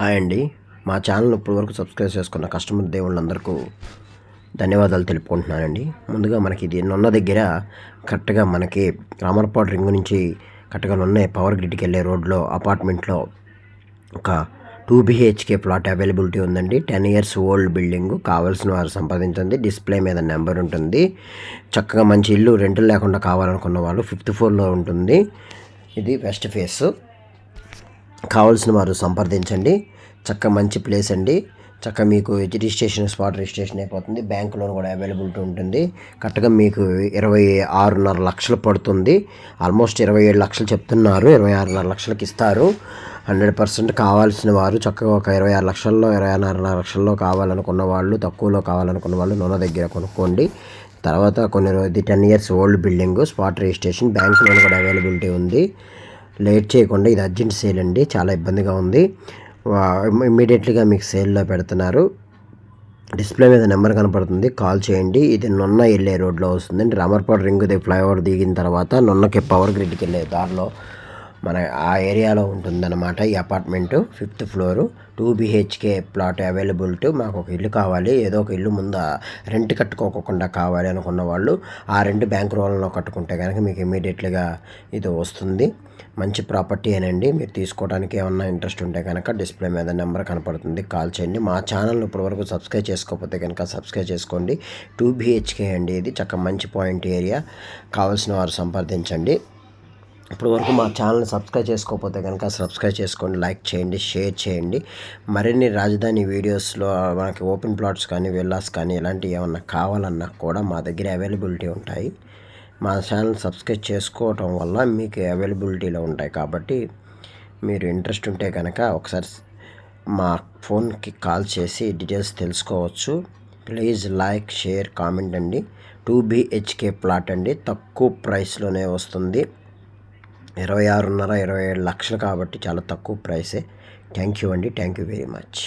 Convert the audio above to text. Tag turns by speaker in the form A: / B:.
A: Hi అండి. మా channel ఇప్పటివరకు సబ్స్క్రైబ్ చేసుకున్న కస్టమర్ దేవుళ్ళందరికీ ధన్యవాదాలు తెలుపుకుంటున్నానండి. ముందుగా మనకి ఇది నున్న దగ్గర కరెక్ట్గా మనకి రామర్పాడు రింగ్ నుంచి కరెక్ట్గా నున్న పవర్ గ్రిడ్కి వెళ్ళే రోడ్లో అపార్ట్మెంట్లో ఒక టూ బిహెచ్కే ప్లాట్ అవైలబిలిటీ ఉందండి. టెన్ ఇయర్స్ ఓల్డ్ బిల్డింగ్ కావాల్సిన వారు సంపాదించండి డిస్ప్లే మీద నెంబర్ ఉంటుంది. చక్కగా మంచి ఇల్లు రెంట్లు లేకుండా కావాలనుకున్న వాళ్ళు ఫిఫ్త్ ఫ్లోర్లో ఉంటుంది. ఇది వెస్ట్ ఫేస్. కావాల్సిన వారు సంప్రదించండి. చక్క మంచి ప్లేస్ అండి. చక్క మీకు రిజిస్ట్రేషన్ స్పాట్ రిజిస్ట్రేషన్ అయిపోతుంది. బ్యాంక్ లోన్ కూడా అవైలబిలిటీ ఉంటుంది. కరెక్ట్గా మీకు ఇరవై ఆరున్నర లక్షలు పడుతుంది. ఆల్మోస్ట్ ఇరవై ఏడు లక్షలు చెప్తున్నారు. ఇరవై ఆరున్నర లక్షలకు ఇస్తారు. హండ్రెడ్ పర్సెంట్ కావాల్సిన వారు చక్కగా ఒక ఇరవై ఆరు లక్షల్లో ఇరవై ఆరున్నర లక్షల్లో కావాలనుకున్న వాళ్ళు తక్కువలో కావాలనుకున్న వాళ్ళు నూనె దగ్గర కొనుక్కోండి. తర్వాత కొన్ని రోజు ten years old building spot registration bank loan కూడా అవైలబిలిటీ ఉంది. లేట్ చేయకుండా ఇది అర్జెంట్ సేల్ అండి. చాలా ఇబ్బందిగా ఉంది. ఇమ్మీడియట్లీగా మీకు సేల్లో పెడుతున్నారు. డిస్ప్లే మీద నెంబర్ కనపడుతుంది. కాల్ చేయండి. ఇది నున్న వెళ్ళే రోడ్లో వస్తుందండి. రామర్పాడు రింగ్ ఫ్లైఓవర్ దిగిన తర్వాత నున్నకి పవర్ గ్రిడ్కి వెళ్ళే దారిలో మన ఆ ఏరియాలో ఉంటుందన్నమాట ఈ apartment fifth floor. Two BHK flat availability మాకు ఒక ఇల్లు కావాలి. ఏదో ఒక ఇల్లు ముందు రెంట్ కట్టుకోకుండా కావాలి అనుకున్న వాళ్ళు ఆ రెండు బ్యాంక్ లోన్లో కట్టుకుంటే కనుక మీకు ఇమీడియట్లీగా ఇది వస్తుంది. మంచి ప్రాపర్టీ అనండి. మీరు తీసుకోవడానికి ఏమన్నా ఇంట్రెస్ట్ ఉంటే కనుక డిస్ప్లే మీద నెంబర్ కనపడుతుంది. కాల్ చేయండి. మా ఛానల్ ఇప్పటివరకు సబ్స్క్రైబ్ చేసుకోకపోతే కనుక సబ్స్క్రైబ్ చేసుకోండి. టూ బీహెచ్కే అండి ఇది. చక్క మంచి పాయింట్ ఏరియా. కావాల్సిన వారు సంప్రదించండి. ఇప్పటి వరకు మా ఛానల్ని సబ్స్క్రైబ్ చేసుకోకపోతే కనుక సబ్స్క్రైబ్ చేసుకోండి లైక్ చేయండి షేర్ చేయండి. మరిన్ని రాజధాని వీడియోస్లో మనకి ఓపెన్ ప్లాట్స్ కానీ విల్లాస్ కానీ ఇలాంటివి ఏమన్నా కావాలన్నా కూడా మా దగ్గర అవైలబిలిటీ ఉంటాయి. మా ఛానల్ సబ్స్క్రైబ్ చేసుకోవటం వల్ల మీకు అవైలబిలిటీలో ఉంటాయి. కాబట్టి మీరు ఇంట్రెస్ట్ ఉంటే కనుక ఒకసారి మా ఫోన్కి కాల్ చేసి డీటెయిల్స్ తెలుసుకోవచ్చు. ప్లీజ్ లైక్ షేర్ కామెంట్ అండి. టూ బిహెచ్కే ప్లాట్ అండి. తక్కువ ప్రైస్లోనే వస్తుంది. ఇరవై ఆరున్నర ఇరవై ఏడు లక్షలు కాబట్టి చాలా తక్కువ ప్రైసే. థ్యాంక్ యూ అండి. Thank you very much.